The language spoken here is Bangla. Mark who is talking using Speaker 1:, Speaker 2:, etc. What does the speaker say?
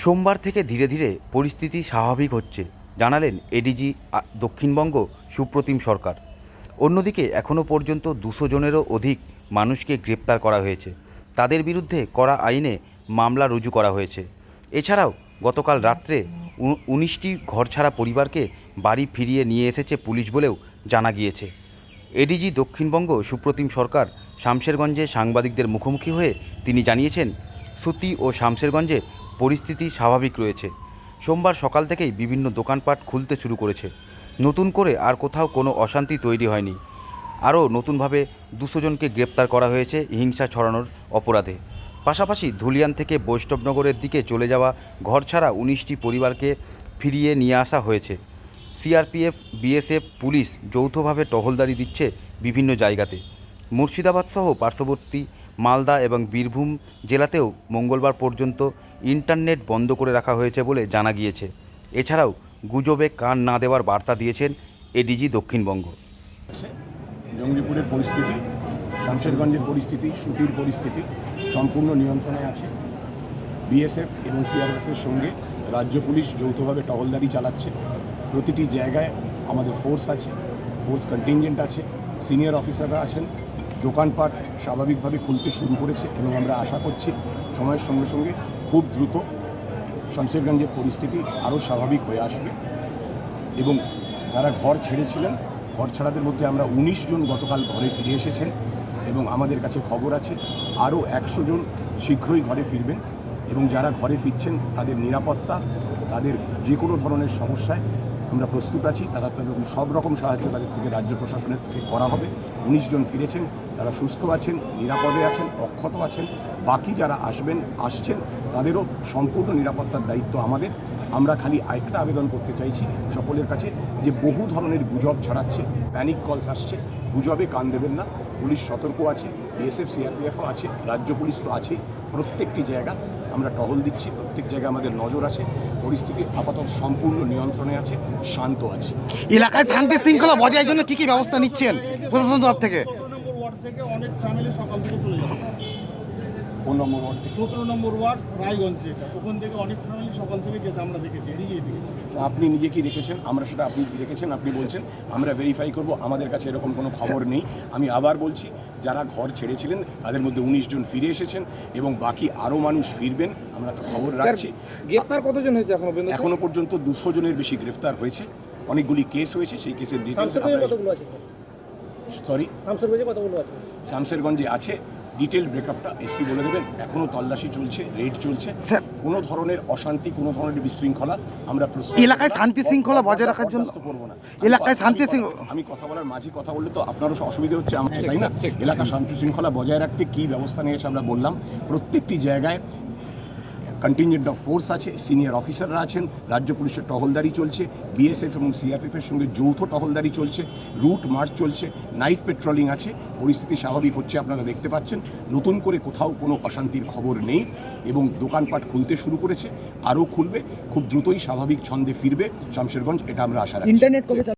Speaker 1: সোমবার থেকে ধীরে ধীরে পরিস্থিতি স্বাভাবিক হচ্ছে, জানালেন এডিজি দক্ষিণবঙ্গ সুপ্রতিম সরকার। অন্যদিকে এখনও পর্যন্ত দুশো জনেরও অধিক মানুষকে গ্রেপ্তার করা হয়েছে। তাদের বিরুদ্ধে করা আইনে মামলা রুজু করা হয়েছে। এছাড়াও গতকাল রাত্রে উনিশটি ঘরছাড়া পরিবারকে বাড়ি ফিরিয়ে নিয়ে এসেছে পুলিশ বলেও জানা গিয়েছে। এডিজি, দক্ষিণবঙ্গ সুপ্রতিম সরকার শামশেরগঞ্জে সাংবাদিকদের মুখোমুখি হয়ে তিনি জানিয়েছেন, সুতি ও শামশেরগঞ্জে পরিস্থিতি স্বাভাবিক রয়েছে। সোমবার সকাল থেকেই বিভিন্ন দোকানপাট খুলতে শুরু করেছে। নতুন করে আর কোথাও কোনো অশান্তি তৈরি হয়নি। আরও নতুনভাবে দুশো জনকে গ্রেপ্তার করা হয়েছে হিংসা ছড়ানোর অপরাধে। পাশাপাশি ধুলিয়ান থেকে বৈষ্ণবনগরের দিকে চলে যাওয়া ঘরছাড়া উনিশটি পরিবারকে ফিরিয়ে নিয়ে আসা হয়েছে। সিআরপিএফ, বিএসএফ, পুলিশ যৌথভাবে টহলদারি দিচ্ছে বিভিন্ন জায়গাতে। মুর্শিদাবাদ সহ পার্শ্ববর্তী মালদা এবং বীরভূম জেলাতেও মঙ্গলবার পর্যন্ত ইন্টারনেট বন্ধ করে রাখা হয়েছে বলে জানা গিয়েছে। এছাড়াও গুজবে কান না দেওয়ার বার্তা দিয়েছেন এডিজি দক্ষিণবঙ্গ।
Speaker 2: জঙ্গিপুরের পরিস্থিতি, শামশেরগঞ্জের পরিস্থিতি, সুতির পরিস্থিতি সম্পূর্ণ নিয়ন্ত্রণে আছে। বিএসএফ এবং সিআরএফের সঙ্গে রাজ্য পুলিশ যৌথভাবে টহলদারি চালাচ্ছে। প্রতিটি জায়গায় আমাদের ফোর্স আছে ফোর্স কন্টিনজেন্ট আছে সিনিয়র অফিসাররা আছেন, দোকানপাট স্বাভাবিকভাবে খুলতে শুরু করেছে এবং আমরা আশা করছি সময়ের সঙ্গে সঙ্গে খুব দ্রুত শামশেরগঞ্জের পরিস্থিতি আরও স্বাভাবিক হয়ে আসবে। এবং যারা ঘর ছেড়েছিলেন, ঘর ছাড়াদের মধ্যে আমরা উনিশ জন গতকাল ঘরে ফিরে এসেছেন এবং আমাদের কাছে খবর আছে আরও একশো জন শীঘ্রই ঘরে ফিরবেন এবং যারা ঘরে ফিরছেন তাদের নিরাপত্তা তাদের যে কোনো ধরনের সমস্যায় আমরা প্রস্তুত আছি। তারা তাদের সব রকম সাহায্য তাদের থেকে রাজ্য প্রশাসনের থেকে করা হবে। উনিশ জন ফিরেছেন, তারা সুস্থ আছেন, নিরাপদে আছেন, অক্ষত আছেন। বাকি যারা আসবেন, আসছেন, তাদেরও সম্পূর্ণ নিরাপত্তার দায়িত্ব আমাদের। আমরা খালি আরেকটা আবেদন করতে চাইছি সকলের কাছে যে বহু ধরনের গুজব ছড়াচ্ছে প্যানিক কলস আসছে গুজবে কান দেবেন না। পুলিশ সতর্ক আছে বিএসএফ সিআরপিএফও আছে রাজ্য পুলিশ তো আছেই। প্রত্যেকটি জায়গা আমরা টহল দিচ্ছি প্রত্যেক জায়গায় আমাদের নজর আছে। পরিস্থিতি আপাতত সম্পূর্ণ নিয়ন্ত্রণে আছে শান্ত আছে।
Speaker 3: এলাকায় শান্তি শৃঙ্খলা বজায়ের জন্য কি কি ব্যবস্থা নিচ্ছেন প্রশাসন তরফ থেকে?
Speaker 4: সতেরো নম্বর ওয়ার্ড থেকে অনেক ফ্যামিলি সকাল থেকে চলে যাবে
Speaker 2: কোন নম্বর ওয়ার্ড?
Speaker 4: সতেরো নম্বর ওয়ার্ড রায়গঞ্জ যেটা। ওখান থেকে অনেক ফ্যামিলি সকাল থেকে যেতে আমরা দেখেছি দেখেছি।
Speaker 2: আপনি নিজে কি রেখেছেন আমরা সেটা আপনি কি রেখেছেন আপনি বলছেন আমরা ভেরিফাই করব আমাদের কাছে এরকম কোনো খবর নেই। আমি আবার বলছি যারা ঘর ছেড়েছিলেন তাদের মধ্যে উনিশ জন ফিরে এসেছেন এবং বাকি আরও মানুষ ফিরবেন আমরা তো খবর রাখছি।
Speaker 5: গ্রেপ্তার কতজন হয়েছে এখনও পর্যন্ত
Speaker 2: এখনও পর্যন্ত দুশো জনের বেশি গ্রেফতার হয়েছে। অনেকগুলি কেস হয়েছে সেই কেসের ডিটেলস সরি
Speaker 5: শামসেরগঞ্জে কতগুলো আছে
Speaker 2: শামশেরগঞ্জে আছে ডিটেল ব্রেকআপটা এসপি বলে দেবেন এখনও তল্লাশি চলছে রেড চলছে
Speaker 3: স্যার।
Speaker 2: কোনো ধরনের অশান্তি কোনো ধরনের বিশৃঙ্খলা আমরা প্রস্তুত
Speaker 3: এলাকায়। শান্তি শৃঙ্খলা বজায় রাখার জন্য-
Speaker 2: করব না।
Speaker 3: এলাকায় শান্তি শৃঙ্খলা-
Speaker 2: আমি কথা বলার মাঝে কথা বললে তো আপনারও অসুবিধা হচ্ছে আমার তাই না। এলাকা শান্তি শৃঙ্খলা বজায় রাখতে কী ব্যবস্থা নিয়েছে আমরা বললাম প্রত্যেকটি জায়গায় কন্টিনজেন্ট অফ ফোর্স আছে সিনিয়র অফিসাররা আছেন, রাজ্য পুলিশের টহলদারি চলছে বিএসএফ এবং সিআরপিএফের সঙ্গে যৌথ টহলদারি চলছে রুট মার্চ চলছে নাইট পেট্রোলিং আছে, পরিস্থিতি স্বাভাবিক হচ্ছে আপনারা দেখতে পাচ্ছেন, নতুন করে কোথাও কোনো অশান্তির খবর নেই এবং দোকানপাট খুলতে শুরু করেছে, আরও খুলবে, খুব দ্রুতই স্বাভাবিক ছন্দে ফিরবে, শামশেরগঞ্জ, এটা আমরা আশা রাখছি।
Speaker 5: ইন্টারনেট